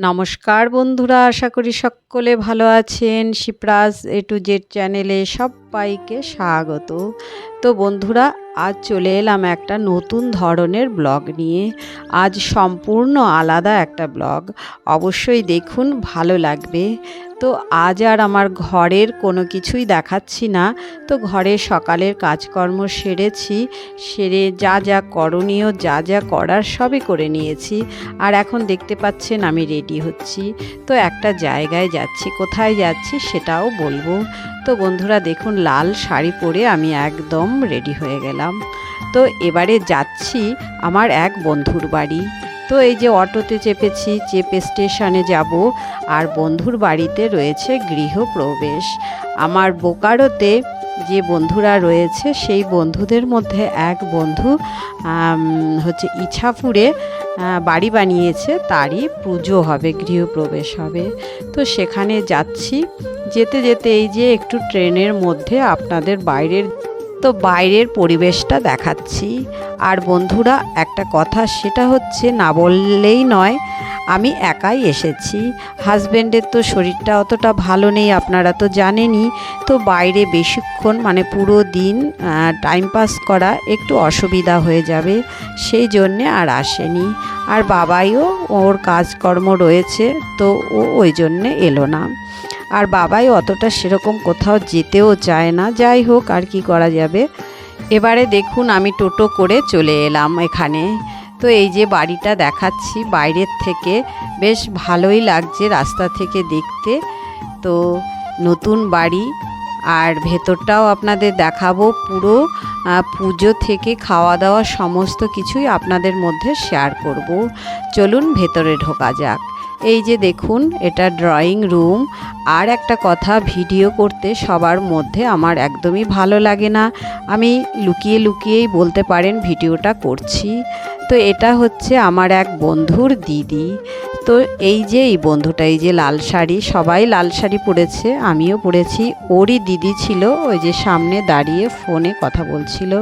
নমস্কার বন্ধুরা, আশা করি সকলে ভালো আছেন। শিপ্রাস এ টু জেড চ্যানেলে সবাইকে স্বাগত। তো বন্ধুরা, আজ চলে এলাম একটা নতুন ধরনের ব্লগ নিয়ে। আজ সম্পূর্ণ আলাদা একটা ব্লগ। অবশ্যই দেখুন, ভালো লাগবে। তো আজ আর আমার ঘরের কোনো কিছুই দেখাচ্ছি না। তো ঘরে সকালের কাজকর্ম সেরেছি, সেরে যা যা করণীয়, যা যা করার সবই করে নিয়েছি। আর এখন দেখতে পাচ্ছেন আমি রেডি হচ্ছি। তো একটা জায়গায় যাচ্ছি, কোথায় যাচ্ছি সেটাও বলব। তো বন্ধুরা দেখুন, লাল শাড়ি পরে আমি একদম রেডি হয়ে গেলাম। তো এবারে যাচ্ছি আমার এক বন্ধুর বাড়ি। তো এই যে অটোতে চেপেছি, চেপে স্টেশনে যাব আর বন্ধুর বাড়িতে রয়েছে গৃহপ্রবেশ। আমার বোকারোতে যে বন্ধুরা রয়েছে, সেই বন্ধুদের মধ্যে এক বন্ধু হচ্ছে ইছাপুরে বাড়ি বানিয়েছে, তারই পুজো হবে, গৃহপ্রবেশ হবে। তো সেখানে যাচ্ছি। যেতে যেতে এই যে একটু ট্রেনের মধ্যে আপনাদের বাইরের তো বাইরের পরিবেশটা দেখাচ্ছি। আর বন্ধুরা, একটা কথা, সেটা হচ্ছে না বললেই নয়, আমি একাই এসেছি। হাজব্যান্ডের তো শরীরটা অতটা ভালো নেই, আপনারা তো জানেনই। তো বাইরে বেশিক্ষণ মানে পুরো দিন টাইম পাস করা একটু অসুবিধা হয়ে যাবে, সেই জন্যে আর আসেনি। আর বাবাইও ওর কাজকর্ম রয়েছে, তো ও ওই জন্যে এলো না। আর বাবাই অতটা সেরকম কোথাও যেতেও চায় না। যাই হোক, আর কি করা যাবে? এবারে দেখুন, আমি টোটো করে চলে এলাম এখানে। তো এই যে বাড়িটা দেখাচ্ছি বাইরের থেকে, বেশ ভালোই লাগছে রাস্তা থেকে দেখতে। তো নতুন বাড়ি, আর ভেতরটাও আপনাদের দেখাবো পুরো। পুজো থেকে খাওয়া দাওয়া সমস্ত কিছুই আপনাদের মধ্যে শেয়ার করব। চলুন ভেতরে ঢোকা যাক। এই যে দেখুন, এটা ড্রয়িং রুম আর একটা কথা ভিডিও করতে সবার মধ্যে আমার একদমই ভালো লাগে না। আমি লুকিয়ে লুকিয়েই বলতে পারেন ভিডিওটা করছি। তো এটা হচ্ছে আমার এক বন্ধুর দিদি। তো এই যে, এই বন্ধুটা, এই যে লাল শাড়ি, সবাই লাল শাড়ি পরেছে, আমিও পরেছি। ওরই দিদি ছিল, ওই যে সামনে দাঁড়িয়ে ফোনে কথা বলছিল।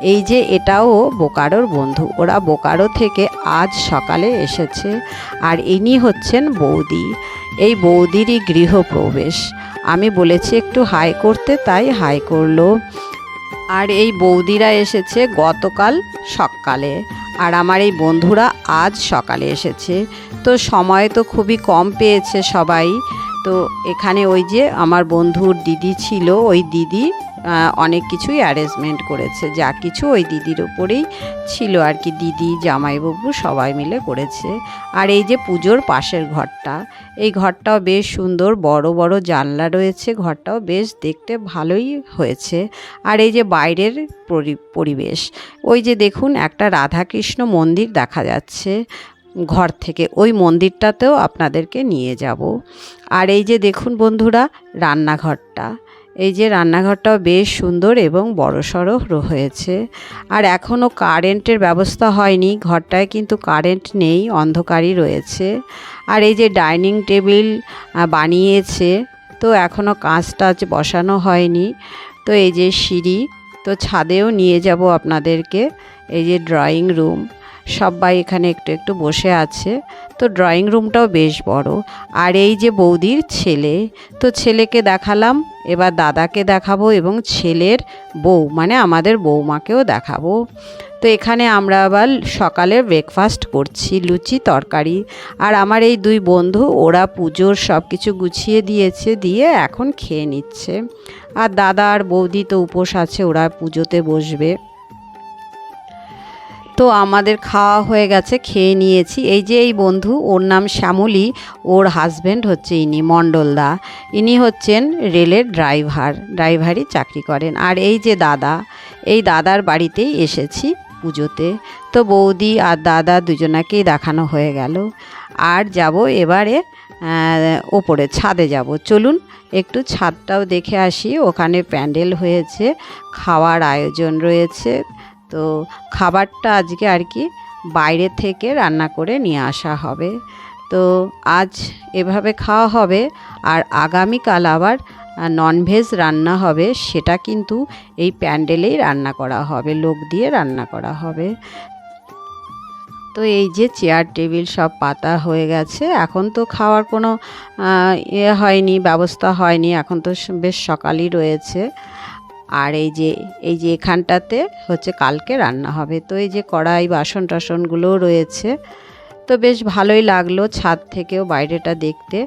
এই যে, এটাও বোকারোর বন্ধু, ওরা বোকারো থেকে আজ সকালে এসেছে। আর ইনি হচ্ছেন বৌদি, এই বৌদিরই গৃহপ্রবেশ। আমি বলেছি একটু হাই করতে, তাই হাই করল। আর এই বৌদিরা এসেছে গতকাল সকালে। আর আমার এই বন্ধুরা আজ সকালে এসেছে। তো সময় তো খুবই কম পেয়েছে সবাই। তো এখানে ওই যে আমার বন্ধুর দিদি ছিল, ওই দিদি অনেক কিছুই অ্যারেঞ্জমেন্ট করেছে। যা কিছু ওই দিদির ওপরেই ছিল আর কি। দিদি, জামাইবাবু সবাই মিলে করেছে। আর এই যে পুজোর পাশের ঘরটা, এই ঘরটাও বেশ সুন্দর। বড় বড় জানলা রয়েছে, ঘরটাও বেশ দেখতে ভালোই হয়েছে। আর এই যে বাইরের পরি- পরিবেশ, ওই যে দেখুন একটা রাধাকৃষ্ণ মন্দির দেখা যাচ্ছে। ঘর থেকে। ওই মন্দিরটাতেও আপনাদেরকে নিয়ে যাব। আর এই যে দেখুন বন্ধুরা, রান্নাঘরটা। এই যে রান্নাঘরটাও বেশ সুন্দর এবং বড়সড় হয়েছে আর এখনও কারেন্টের ব্যবস্থা হয়নি। ঘরটায় কিন্তু কারেন্ট নেই, অন্ধকারই রয়েছে। আর এই যে ডাইনিং টেবিল বানিয়েছে। তো এখনও কাঁচ টাচ বসানো হয়নি। তো এই যে সিঁড়ি, তো ছাদেও নিয়ে যাব আপনাদেরকে। এই যে ড্রয়িং রুম। সবাই এখানে একটু একটু বসে আছে। তো ড্রয়িং রুমটাও বেশ বড়। আর এই যে বৌদির ছেলে, তো ছেলেকে দেখালাম, এবার দাদাকে দেখাবো এবং ছেলের বউ মানে আমাদের বৌমাকেও দেখাবো। তো এখানে আমরা আবার সকালে ব্রেকফাস্ট করছি, লুচি, তরকারি। আর আমার এই দুই বন্ধু, ওরা পুজোর সব কিছু গুছিয়ে দিয়েছে, দিয়ে এখন খেয়ে নিচ্ছে। আর দাদা আর বৌদি তো উপোস আছে, ওরা পুজোতে বসবে। তো আমাদের খাওয়া হয়ে গেছে, খেয়ে নিয়েছি। এই যে এই বন্ধু, ওর নাম শ্যামলী, ওর হাজব্যান্ড হচ্ছে ইনি মণ্ডলদা ইনি হচ্ছেন রেলের ড্রাইভার ড্রাইভারই চাকরি করেন। আর এই যে দাদা, এই দাদার বাড়িতেই এসেছি পুজোতে। তো বৌদি আর দাদা দুজনাকেই দেখানো হয়ে গেল। আর যাব এবারে ওপরে, ছাদে যাব। চলুন একটু ছাদটাও দেখে আসি। ওখানে প্যান্ডেল হয়েছে, খাওয়ার আয়োজন রয়েছে। তো খাবারটা আজকে আর কি বাইরে থেকে রান্না করে নিয়ে আসা হবে। তো আজ এভাবে খাওয়া হবে আর আগামীকাল আবার ননভেজ রান্না হবে সেটা কিন্তু এই প্যান্ডেলেই রান্না করা হবে, লোক দিয়ে রান্না করা হবে। তো এই যে চেয়ার টেবিল সব পাতা হয়ে গেছে, এখন তো খাওয়ার কোনো ইয়ে হয়নি, ব্যবস্থা হয়নি, এখন তো বেশ সকালই রয়েছে। আর এই যে এই যে এখানটাতে হচ্ছে কালকে রান্না হবে। তো এই যে কড়াই বাসন টাসনগুলোও রয়েছে। তো বেশ ভালোই লাগল ছাদ থেকেও বাইরেটা দেখতে।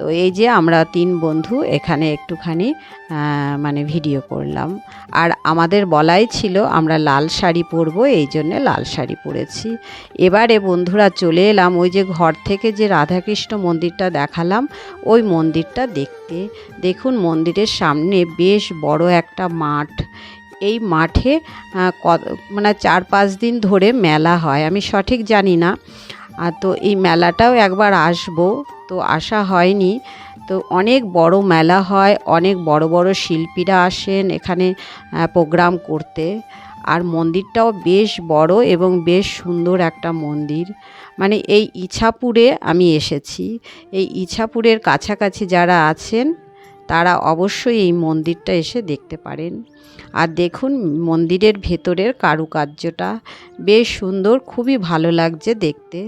তো এই যে আমরা তিন বন্ধু, এখানে একটুখানি মানে ভিডিও করলাম। আর আমাদের বলাই ছিল, আমরা লাল শাড়ি পরবো, এই জন্যে লাল শাড়ি পরেছি। এবারে বন্ধুরা চলে এলাম, ওই যে ঘর থেকে যে রাধাকৃষ্ণ মন্দিরটা দেখালাম, ওই মন্দিরটা দেখতে। দেখুন মন্দিরের সামনে বেশ বড় একটা মাঠ। এই মাঠে মানে চার পাঁচ দিন ধরে মেলা হয়। আমি সঠিক জানি না। আর তো এই মেলাটাও একবার আসব, তো আসা হয়নি। তো অনেক বড় মেলা হয়, অনেক বড় বড় শিল্পীরা আসেন এখানে প্রোগ্রাম করতে। আর মন্দিরটাও বেশ বড় এবং বেশ সুন্দর একটা মন্দির। মানে এই ইছাপুরে আমি এসেছি। এই ইছাপুরের কাছাকাছি যারা আছেন তারা অবশ্যই এই মন্দিরটা এসে দেখতে পারেন। আর দেখুন, মন্দিরের ভেতরের কারুকার্যটা বেশ সুন্দর, খুবই ভালো লাগছে দেখতে।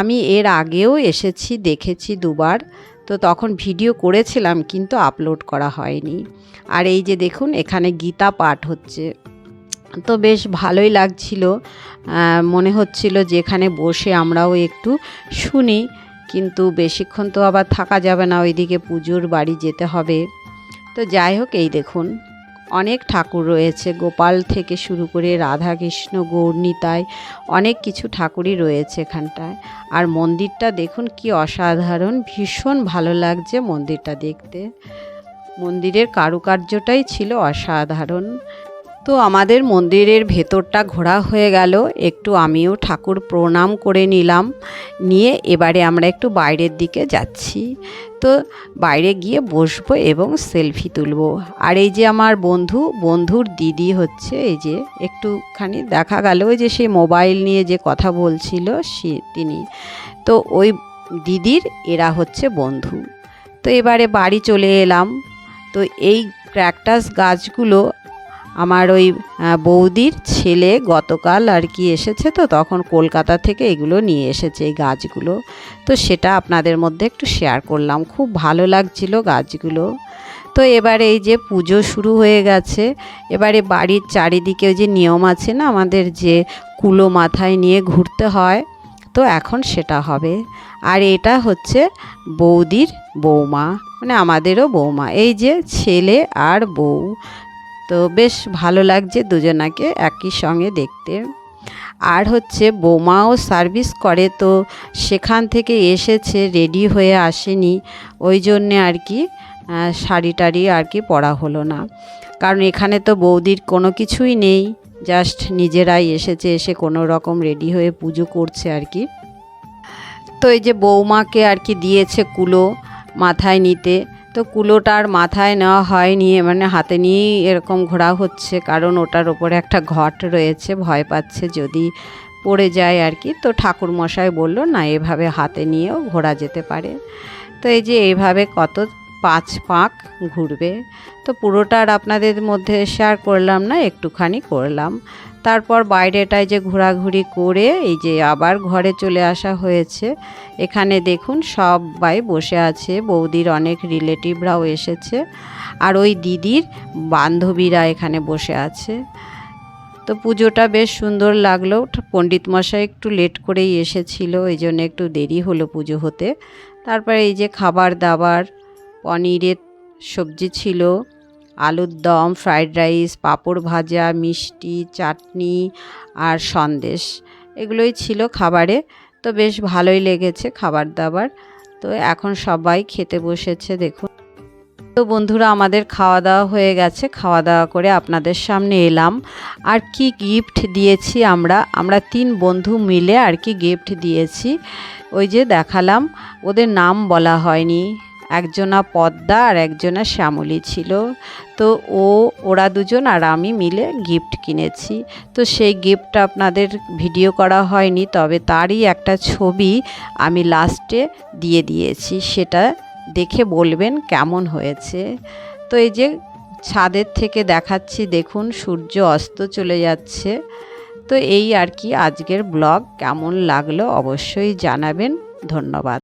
আমি এর আগেও এসেছি, দেখেছি দুবার। তো তখন ভিডিও করেছিলাম, কিন্তু আপলোড করা হয়নি। আর এই যে দেখুন, এখানে গীতা পাঠ হচ্ছে। তো বেশ ভালোই লাগছিল। মনে হচ্ছিল যে এখানে বসে আমরাও একটু শুনি। কিন্তু বেশিক্ষণ তো আবার থাকা যাবে না, ওইদিকে পুজোর বাড়ি যেতে হবে। তো যাই হোক, এই দেখুন, অনেক ঠাকুর রয়েছে, গোপাল থেকে শুরু করে রাধা কৃষ্ণ গৌরনীতায় অনেক কিছু ঠাকুরই রয়েছে এখানটায়। আর মন্দিরটা দেখুন, কি অসাধারণ, ভীষণ ভালো লাগছে মন্দিরটা দেখতে। মন্দিরের কারুকার্যটাই ছিল অসাধারণ। তো আমাদের মন্দিরের ভেতরটা ঘোরা হয়ে গেল। একটু আমিও ঠাকুর প্রণাম করে নিলাম। নিয়ে এবারে আমরা একটু বাইরের দিকে যাচ্ছি। তো বাইরে গিয়ে বসবো এবং সেলফি তুলবো। আর এই যে আমার বন্ধু, বন্ধুর দিদি হচ্ছে, এই যে একটুখানি দেখা গেল যে সে মোবাইল নিয়ে যে কথা বলছিল, সে, তিনি। তো ওই দিদির, এরা হচ্ছে বন্ধু। তো এবারে বাড়ি চলে এলাম। তো এই ক্র্যাকটাস গাছগুলো আমার ওই বৌদির ছেলে গতকাল আর কি এসেছে তো, তখন কলকাতা থেকে এগুলো নিয়ে এসেছে এই গাছগুলো। তো সেটা আপনাদের মধ্যে একটু শেয়ার করলাম। খুব ভালো লাগছিল গাছগুলো। তো এবারে এই যে পুজো শুরু হয়ে গেছে, এবারে বাড়ির চারিদিকে যে নিয়ম আছে না, আমাদের যে কুলো মাথায় নিয়ে ঘুরতে হয়, তো এখন সেটা হবে। আর এটা হচ্ছে বৌদির বৌমা মানে আমাদেরও বৌমা। এই যে ছেলে আর বউ তো বেশ ভালো লাগছে দুজনাকে একই সঙ্গে দেখতে। আর হচ্ছে বৌমাও সার্ভিস করে তো সেখান থেকে এসেছে, রেডি হয়ে আসেনি। ওই জন্যে আর কি শাড়ি টাড়ি আর কি পরা হলো না। কারণ এখানে তো বৌদির কোনো কিছুই নেই, জাস্ট নিজেরাই এসেছে, এসে কোনো রকম রেডি হয়ে পুজো করছে আর কি। তো এই যে বৌমাকে আর কি দিয়েছে কুলো মাথায় নিতে তো কুলোটার মাথায় নেওয়া হয় নিয়ে মানে হাতে নিয়েই এরকম ঘোরা হচ্ছে, কারণ ওটার ওপরে একটা ঘট রয়েছে, ভয় পাচ্ছে যদি পড়ে যায় আর কি। তো ঠাকুর মশাই বলল, না, এভাবে হাতে নিয়েও ঘোরা যেতে পারে। তো এই যে এইভাবে কত পাঁচ পাঁক ঘুরবে। তো পুরোটা আর আপনাদের মধ্যে শেয়ার করলাম না, একটুখানি করলাম। তারপর বাইরেটায় যে ঘোরাঘুরি করে এই যে আবার ঘরে চলে আসা হয়েছে, এখানে দেখুন সবাই বসে আছে, বৌদির অনেক রিলেটিভরাও এসেছে, আর ওই দিদির বান্ধবীরা এখানে বসে আছে। তো পুজোটা বেশ সুন্দর লাগল, পণ্ডিত মশাই একটু লেট করেই এসেছিল, এই জন্য একটু দেরি হলো পুজো হতে। তারপরে এই যে খাবার দাবার, পনিরের সবজি ছিল আলুর দম, ফ্রাইড রাইস, পাঁপড় ভাজা, মিষ্টি, চাটনি আর সন্দেশ। এগুলোই ছিল খাবারে। তো বেশ ভালোই লেগেছে খাবার দাবার। তো এখন সবাই খেতে বসেছে, দেখুন। তো বন্ধুরা, আমাদের খাওয়া দাওয়া হয়ে গেছে। খাওয়া দাওয়া করে আপনাদের সামনে এলাম। আর কি গিফট দিয়েছি আমরা? আমরা তিন বন্ধু মিলে আর কি গিফট দিয়েছি। ওই যে দেখালাম, ওদের নাম বলা হয়নি। একজনা পদ্মা আর একজনা শ্যামলী ছিল। তো ও, ওরা দুজন আর আমি মিলে গিফট কিনেছি। তো সেই গিফট আপনাদের ভিডিও করা হয়নি, তবে তারই একটা ছবি আমি লাস্টে দিয়ে দিয়েছি। সেটা দেখে বলবেন কেমন হয়েছে। তো এই যে ছাদের থেকে দেখাচ্ছি, দেখুন সূর্য অস্ত চলে যাচ্ছে। তো এই আর কি আজকের ব্লগ কেমন লাগল অবশ্যই জানাবেন। ধন্যবাদ।